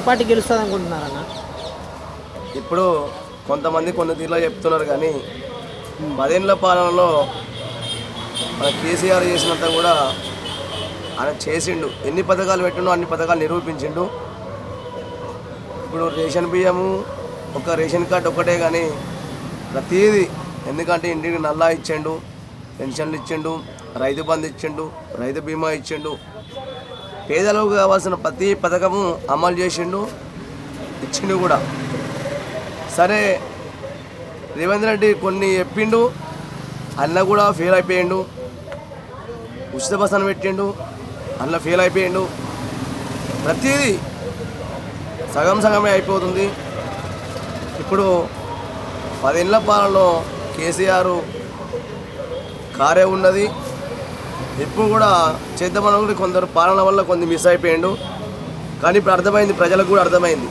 ఏ party గెలుస్తుంది అనుకుంటున్నారన్న ఇప్పుడు కొంతమంది కొన్ని తీరులో చెప్తున్నారు కానీ పదేళ్ళ పాలనలో మన కేసీఆర్ చేసినంత కూడా ఆయన చేసిండు. ఎన్ని పథకాలు పెట్టిండో అన్ని పథకాలు నిరూపించిండు. ఇప్పుడు రేషన్ బియ్యము ఒక రేషన్ కార్డు ఒక్కటే కానీ ప్రతిదీ ఎందుకంటే ఇంటికి నల్లా ఇచ్చిండు పెన్షన్లు ఇచ్చిండు రైతు బంధు ఇచ్చిండు రైతు బీమా ఇచ్చిండు. పేదలకు కావాల్సిన ప్రతి పథకము అమలు చేసిండు ఇచ్చిండు కూడా. సరే రేవంత్ రెడ్డి కొన్ని చెప్పిండు అన్న కూడా ఫెయిల్ అయిపోయిండు. ఉచిత బస్ పెట్టిండు అన్న ఫెయిల్ అయిపోయిండు. ప్రతిదీ సగం సగమే అయిపోతుంది. ఇప్పుడు పదేళ్ళ పాలనలో కేసీఆర్ కారే ఉన్నది. ఇప్పుడు కూడా చేద్దామని కొందరు పాలన వల్ల కొన్ని మిస్ అయిపోయిండు. కానీ ఇప్పుడు అర్థమైంది ప్రజలకు కూడా అర్థమైంది.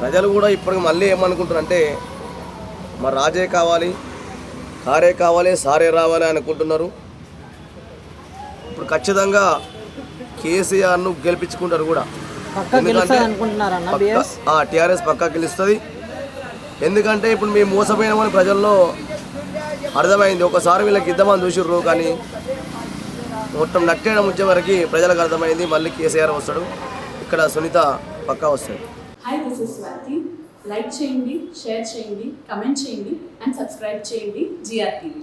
ప్రజలు కూడా ఇప్పుడు మళ్ళీ ఏమనుకుంటారంటే మా రాజే కావాలి కారే కావాలి సారే రావాలి అనుకుంటున్నారు. ఇప్పుడు ఖచ్చితంగా కేసీఆర్ను గెలిపించుకుంటారు కూడా. బిఎస్ టీఆర్ఎస్ పక్కా గెలుస్తుంది. ఎందుకంటే ఇప్పుడు మేము మోసపోయినామని ప్రజల్లో అర్థమైంది. ఒకసారి వీళ్ళకి ఇద్దామని చూసిర్రు కానీ మొత్తం నట్టేయడం వచ్చే వరకు ప్రజలకు అర్థమైంది. మళ్ళీ కేసీఆర్ వస్తాడు. ఇక్కడ సునీత పక్కా వస్తాడు. Hi this is Swathi like చేయండి షేర్ చేయండి కమెంట్ చేయండి అండ్ సబ్స్క్రైబ్ చేయండి. G R TV